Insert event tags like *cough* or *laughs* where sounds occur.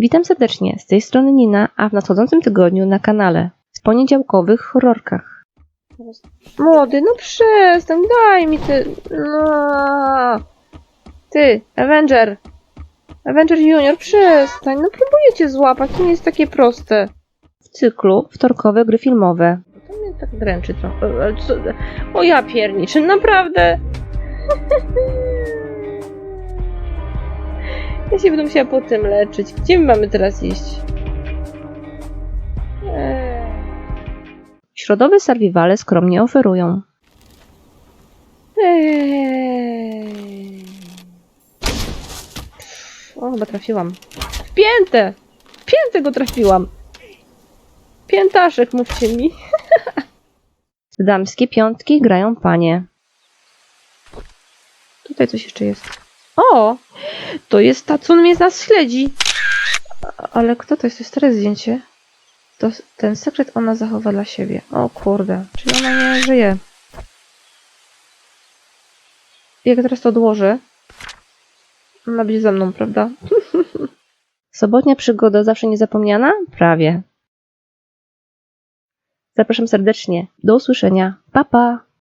Witam serdecznie, z tej strony Nina, a w nadchodzącym tygodniu na kanale w poniedziałkowych horrorkach. Młody, no przestań, daj mi ty... No. Ty, Avenger! Avenger Junior, przestań, no próbuję cię złapać, to nie jest takie proste. W cyklu wtorkowe gry filmowe. To mnie tak dręczy trochę. ale co- O ja pierniczę, naprawdę! *laughs* Ja się będę musiała po tym leczyć. Gdzie my mamy teraz iść? Eee. Środowe survivale skromnie oferują. Eee. O, chyba trafiłam. W piętę! W piętę go trafiłam! Piętaszek, mówcie mi. W *laughs* damskie piątki grają panie. Tutaj coś jeszcze jest. O! To jest ta, co mnie z nas śledzi. Ale kto to jest? To jest stare zdjęcie. To ten sekret ona zachowa dla siebie. O kurde, czyli ona nie żyje. Jak teraz to odłożę, ona będzie ze mną, prawda? *laughs* Sobotnia przygoda zawsze niezapomniana? Prawie. Zapraszam serdecznie. Do usłyszenia. Pa, pa!